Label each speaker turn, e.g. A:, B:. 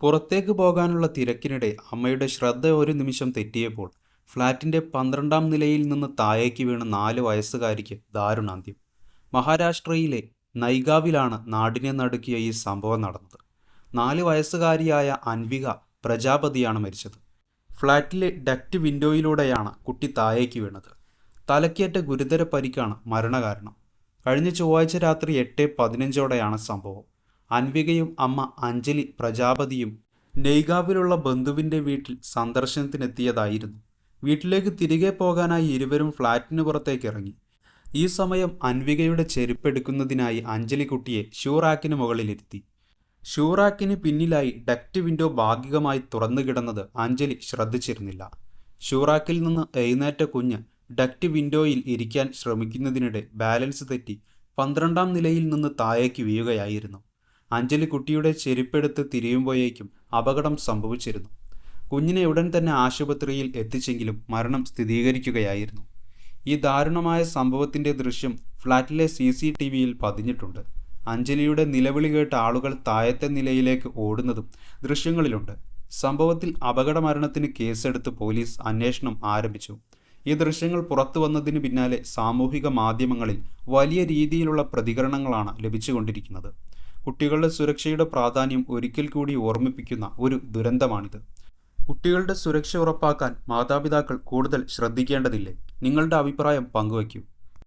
A: പുറത്തേക്ക് പോകാനുള്ള തിരക്കിനിടെ അമ്മയുടെ ശ്രദ്ധ ഒരു നിമിഷം തെറ്റിയപ്പോൾ ഫ്ലാറ്റിന്റെ പന്ത്രണ്ടാം നിലയിൽ നിന്ന് താഴേക്ക് വീണ നാല് വയസ്സുകാരിക്ക് ദാരുണാന്ത്യം. മഹാരാഷ്ട്രയിലെ നൈഗാവിലാണ് നാടിനെ നടുക്കിയ ഈ സംഭവം നടന്നത്. നാല് വയസ്സുകാരിയായ അൻവിക പ്രജാപതിയാണ് മരിച്ചത്. ഫ്ളാറ്റിലെ ഡക്റ്റ് വിൻഡോയിലൂടെയാണ് കുട്ടി താഴേക്ക് വീണത്. തലക്കേറ്റ ഗുരുതര പരിക്കാണ് മരണകാരണം. കഴിഞ്ഞ ചൊവ്വാഴ്ച രാത്രി എട്ട് പതിനഞ്ചോടെയാണ് സംഭവം. അൻവികയും അമ്മ അഞ്ജലി പ്രജാപതിയും നെയ്ഗാവിലുള്ള ബന്ധുവിന്റെ വീട്ടിൽ സന്ദർശനത്തിനെത്തിയതായിരുന്നു. വീട്ടിലേക്ക് തിരികെ പോകാനായി ഇരുവരും ഫ്ളാറ്റിന് പുറത്തേക്ക് ഇറങ്ങി. ഈ സമയം അൻവികയുടെ ചെരുപ്പെടുക്കുന്നതിനായി അഞ്ജലി കുട്ടിയെ ഷൂറാക്കിന് മുകളിലിരുത്തി. ഷൂറാക്കിന് പിന്നിലായി ഡക്റ്റ് വിൻഡോ ഭാഗികമായി തുറന്നു കിടന്നത് അഞ്ജലി ശ്രദ്ധിച്ചിരുന്നില്ല. ഷൂറാക്കിൽ നിന്ന് എഴുന്നേറ്റ കുഞ്ഞ് ഡക്റ്റ് വിൻഡോയിൽ ഇരിക്കാൻ ശ്രമിക്കുന്നതിനിടെ ബാലൻസ് തെറ്റി പന്ത്രണ്ടാം നിലയിൽ നിന്ന് താഴേക്ക് വീഴുകയായിരുന്നു. അഞ്ജലി കുട്ടിയുടെ ചെരുപ്പെടുത്ത് തിരിയുമ്പോഴേക്കും അപകടം സംഭവിച്ചിരുന്നു. കുഞ്ഞിനെ ഉടൻ തന്നെ ആശുപത്രിയിൽ എത്തിച്ചെങ്കിലും മരണം സ്ഥിരീകരിക്കുകയായിരുന്നു. ഈ ദാരുണമായ സംഭവത്തിന്റെ ദൃശ്യം ഫ്ളാറ്റിലെ സി സി ടി വിയിൽ പതിഞ്ഞിട്ടുണ്ട്. അഞ്ജലിയുടെ നിലവിളി കേട്ട ആളുകൾ താഴത്തെ നിലയിലേക്ക് ഓടുന്നതും ദൃശ്യങ്ങളിലുണ്ട്. സംഭവത്തിൽ അപകടമരണത്തിന് കേസെടുത്ത് പോലീസ് അന്വേഷണം ആരംഭിച്ചു. ഈ ദൃശ്യങ്ങൾ പുറത്തു വന്നതിന് പിന്നാലെ സാമൂഹിക മാധ്യമങ്ങളിൽ വലിയ രീതിയിലുള്ള പ്രതികരണങ്ങളാണ് ലഭിച്ചുകൊണ്ടിരിക്കുന്നത്. കുട്ടികളുടെ സുരക്ഷയുടെ പ്രാധാന്യം ഒരിക്കൽ കൂടി ഓർമ്മിപ്പിക്കുന്ന ഒരു ദുരന്തമാണിത്. കുട്ടികളുടെ സുരക്ഷ ഉറപ്പാക്കാൻ മാതാപിതാക്കൾ കൂടുതൽ ശ്രദ്ധിക്കേണ്ടതില്ലേ? നിങ്ങളുടെ അഭിപ്രായം പങ്കുവയ്ക്കൂ.